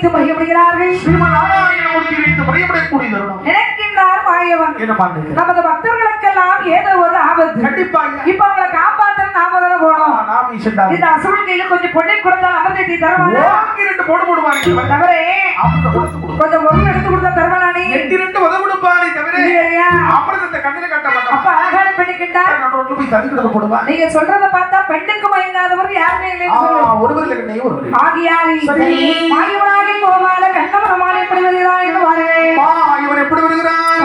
நினைத்து மகிழ்கிறார்கள் ஸ்ரீமன் நாராயணமூர்த்தி வைத்து வரையப்படக்கூடிய தருணம். நினைக்கின்றார் மாயவன். என்ன பண்ணுங்க நமது பக்தர்களுக்கெல்லாம் ஏதோ ஒரு ஆபத்து. கண்டிப்பா. இப்ப அவங்களை காப்பாத்த நாம தானே போனோம். இந்த அசுரன் கையில கொஞ்சம் பொண்ணை கொடுத்தால் அமிர்தத்தை தருவானா? ஓங்கி ரெண்டு போடு போடுவாங்க தவிர. கொஞ்சம் பொருள் எடுத்து கொடுத்தா தருவானா எட்டு ரெண்டு நடுவுல போய் தடுக்கிட்டு போடுவா. நீங்க சொல்றத பார்த்தா பெண்ணுக்கு மயங்காதவர் யாருமே சொல்லு ஒருவர் இல்லை, ஒருவர் இல்லை. ஆகியாரி. மாயவனாகி கோபால கண்ணபுரமான எப்படி வருகிறார் என்று பாருங்கள் இவன் எப்படி வருகிறான்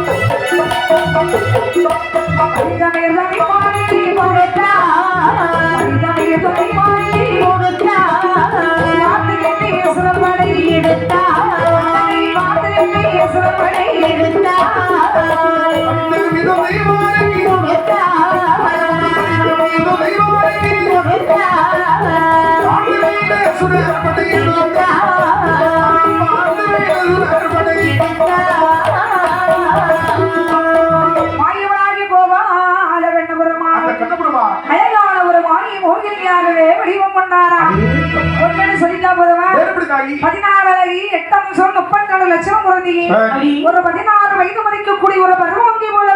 சொல்லிட்டா போதுமா? பதினாறு அழகி எட்டாம் நிமிஷம் முப்பத்தி லட்சம் குழந்தையே. ஒரு பதினாறு வயது மதிக்கக்கூடிய ஒரு பருவங்கி போலவா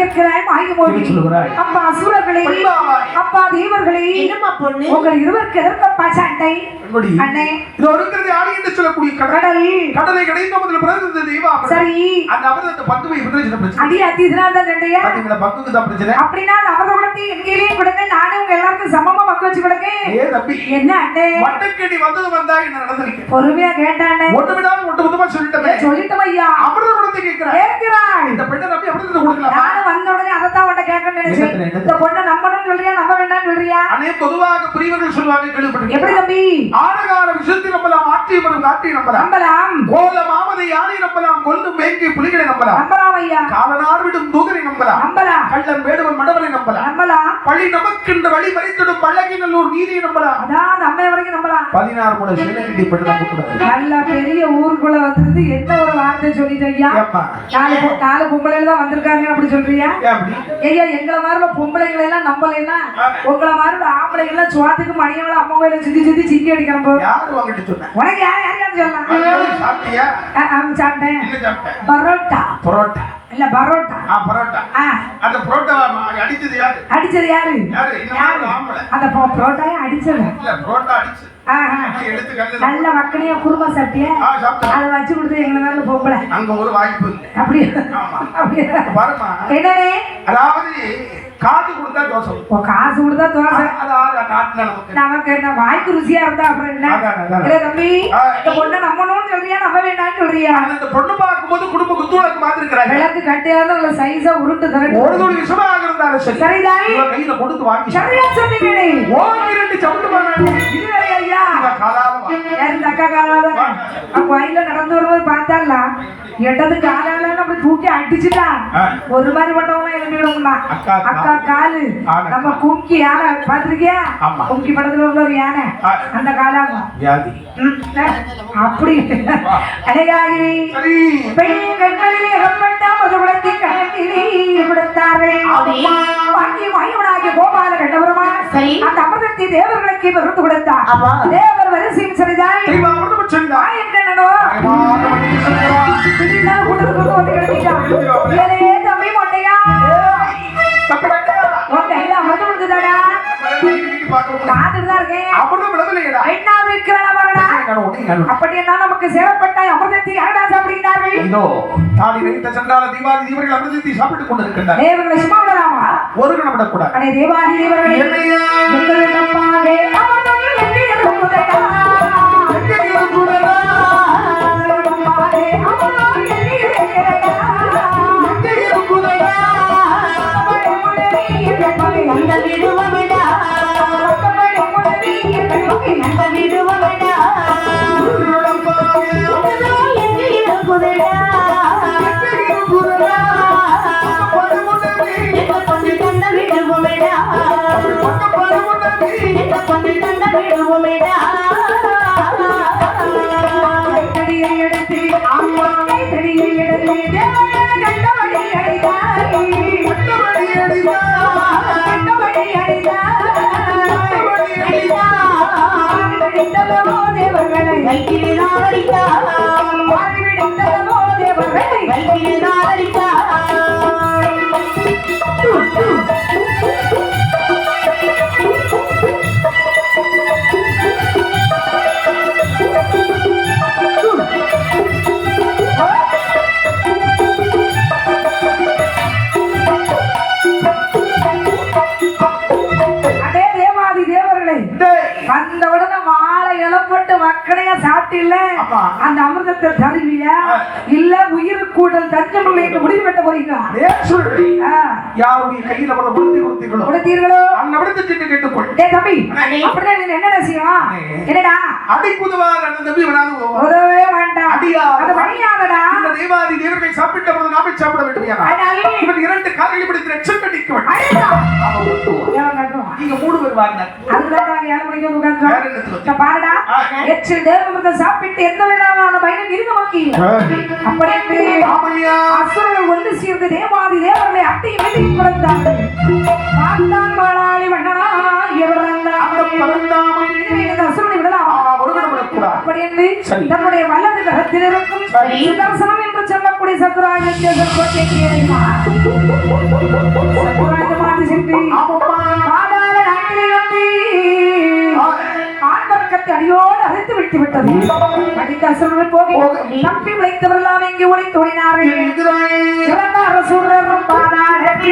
கேட்கிறாய் அப்பா அசுரர்களே. அப்பா தேவர்களே. என்னம்மா பொண்ணு? உங்கள் இருவருக்கு சண்டை. எப்படி? அண்ணே. இது ஒருங்கிறது ஆடி என்று சொல்லக்கூடிய கடல். கடல். கடலை கிடைத்த முதல்ல பிறந்தது தெய்வா சரி. அந்த அமிர்தத்தை பத்து போய் பிரச்சனை பிரச்சனை அடி அத்தி இதனால தான் சண்டையா பாத்தீங்களா பங்குக்கு தான் பிரச்சனை அப்படின்னா அந்த அமிர்தகுலத்தை எங்கேயும் கொடுங்க நானே உங்க எல்லாருக்கும் சமமா வச்சு கொடுங்க ஏ தம்பி. என்ன அண்ணே? வட்டக்கடி வந்தது வந்தா என்ன நடந்திருக்கு. பொறுமையா கேட்டானே ஒட்டு விடாம ஒட்டு மொத்தமா சொல்லிட்டமே சொல்லிட்டோம் ஐயா அமிர்த குடத்தை கேட்கிறேன் கேட்கிறாய் இந்த பெண்ணை நம்பி அமிர்தத்தை கொடுக்கலாம் நானும் வந்த உடனே அதைத்தான் உன்ட்ட கேட்கணும்னு நினைச்சேன் என்னத்துல, என்னத்துல? இந்த பொண்ணை நம்பணும்னு சொல்றியா நம்ப வேண்டாம்னு சொல்றியா? அனே பொதுவாக பிரிவர்கள் சொல்லுவாங்க எப்படி கேள்விப்பட்டிருக்கீங்க தம்பி? ஆடகார விஷயத்தை நம்பலாம் வரும் காட்டி நம்பலாம். நம்பலாம். கோல மாமதை யானை நம்பலாம் கொல்லும் மேங்கி புலிகளை நம்பலாம். நம்பலாம். ஐயா. காலனார் விடும் தூதரை நம்பலாம். நம்பலாம். கள்ளன் வேடுவன் மடவனை நம்பலாம். நம்பலாம். பழி நமக்கின்ற வழி மறித்திடும் பள்ளகிநல்லூர் நீதியை நம்பலாம். அதான் நம்ம வரைக்கும் நம்பலாம். பதினாறு மூணு சிவனகிரி பெண்ணை கூப்பிடுறாரு நல்ல பெரிய ஊருக்குள்ள வந்திருந்து என்ன ஒரு வார்த்தை சொல்லிட்டு ஐயா? நாலு நாலு பொம்பளைகள் தான் வந்திருக்காங்க அப்படி சொல்றியா? ஐயா எங்களை மாதிரி பொம்பளைங்களை எல்லாம் நம்பலைன்னா உங்களை மாதிரி ஆம்பளைங்க எல்லாம் சுவாத்துக்கு மணியவள அம்மா கோயில சுத்தி சுத்தி சிக்கி அடிக்கிறோம் போ யாரு வாங்கிட்டு சொன்னேன் உனக்கு யார் யாரையாவது சொல்லலாம்? சாப்பிட்டியா? சாப்பிட்டேன். பரோட்டா. பரோட்டா. இல்ல பரோட்டா. ஆ பரோட்டா. அந்த பரோட்டா அடிச்சது யாரு? அடிச்சது யாரு? யாரு? அந்த பரோட்டாயை அடிச்சது இல்ல பரோட்டா அடிச்சு. ஆஹா. எடுத்து கல்லுல நல்ல குருமா சாப்பிட்டிய? ஆ சாப்பிட்டேன். அதை வச்சு கொடுத்து எங்களை நல்ல பொம்பளை அங்க ஒரு வாய்ப்பு அப்படி அப்படியே? என்னடே அதாவது காசு கொடுத்தா தோசை. ஓ காசு கொடுத்தா தோசை. நமக்கு. என்ன வாய்க்கு ருசியா இருந்தா அப்புறம் என்ன? தம்பி. இந்த பொண்ணை நம்பணும்னு சொல்றியா நம்ப வேண்டாம்னு சொல்றியா? அந்த பொண்ணு பார்க்கும்போது குடும்ப குத்துவிளக்கு மாதிரி இருக்கிறாங்க விளக்கு கட்டையாத உள்ள சைஸா உருட்டு ஒரு தரட்டு துளி விஷமாக இருந்தாலும் சரி. சரிதானே? கையில கொடுத்து வாங்கி சரியா சொன்னீங்க நீ. ஓங்கி ரெண்டு சவுண்டு இதுவரை ஐயா காலால அப்ப வயல்ல நடந்து வரும்போது பார்த்தால எட்டது காலால நம்ம தூக்கி அடிச்சுட்டா. ஒரு மாதிரி பட்டவங்க எழுப்பிடும்னா அக்கா காலு. நம்ம கும்கி யானை பாத்திருக்கியா. கும்கி படத்துல உள்ள ஒரு யானை. அந்த காலாங்க வியாதி ம், அப்படி அழகாகி சரி பெண்கள் மலையில் அகப்பட்ட முதுகுலத்தை கணக்கிலே கொடுத்தார்கள். வாங்கி கோபால கண்டபுரமா. அந்த அமிர்தத்தை தேவர்களுக்கு பகிர்ந்து கொடுத்தார். ஆமா. தேவர் வரிசையும் சரிதான் தம்பி மொட்டையா? உன் கையில அமிர்தம் கொடுத்துதாடா பார்த்துட்டு தான் இருக்கேன். அமிர்தம் விளவலையடா ரெண்டாவது இருக்கிறான வரடா அப்படி என்ன நமக்கு சேரப்பட்ட அமிர்தத்தை யாரடா சாப்பிடுகிறார்கள்? இதோ தாடி வைத்த சண்டால தீபாவளி தீபர்கள் அமிர்தத்தை சாப்பிட்டுக் கொண்டிருக்கின்றார் தேவர்களை சும்மா விடலாமா? ஒரு கணம் விடக்கூடாது. தேவாதி தேவர்களே. என்னையா? நம்ப விடுவமிடா தேவர்களை வைத்திருந்தாரிக்கா வாழ்வி பிடித்தலமோ தேவர்களை வைத்திருந்தாரிக்கா அந்த அமிர்தத்தை தருவியா இல்ல உயிர் கூடல் தஞ்சமில்லை என்று முடிவு கட்ட சொல்றீ? ஆ, யாருடைய கையில அவளை உறுதி கொடுத்தீங்களோ கொடுத்தீர்களோ? அந்த விடத்துக்கு கேட்டுக்கொள் டேய் தம்பி. அப்படிதான் என்ன அண்ணே. என்னடா? அடிக்குதுவார் அந்த தம்பி விடாது உதவவே வேண்டாம் அடியா. அது வழியாதடா இந்த தேவாதி தேவர்கள் சாப்பிட்ட போது நாமே சாப்பிட வேண்டும் இவன் இரண்டு காலையில் பிடித்து ரட்சம் கட்டிக்க வேண்டும்? நீங்க மூணு பேர் வாங்க அதுதான் நாங்க ஏழு மணிக்கு? இப்ப பாருடா. எச்சில் தேவமிருந்தம் சாப்பிட்டு எந்த விதமான பயனும் இருக்க மாட்டீங்க அப்படி என்று ஆமையா. அசுரர்கள் ஒன்று சேர்ந்து தேவாதி தேவர்களை அட்டை மீது கொடுத்தார்கள் பார்த்தான் பாலாளி மன்னனா அசுரனை விடலாம்? ஒருவனும் விடக்கூடாது. அப்படி என்று சரி. தன்னுடைய வல்லது கரத்தில் இருக்கும். சுதர்சனம் என்று சொல்லக்கூடிய சக்கராய தேசம் கோட்டைக்கு ஆண்வர்க்கத்தை அடியோடு அழைத்து விட்டு விட்டது. படித்த அசுரர்கள் போகி. தப்பி உழைத்தவரெல்லாம் இங்கே இறந்த அரசுரரும் பாதாள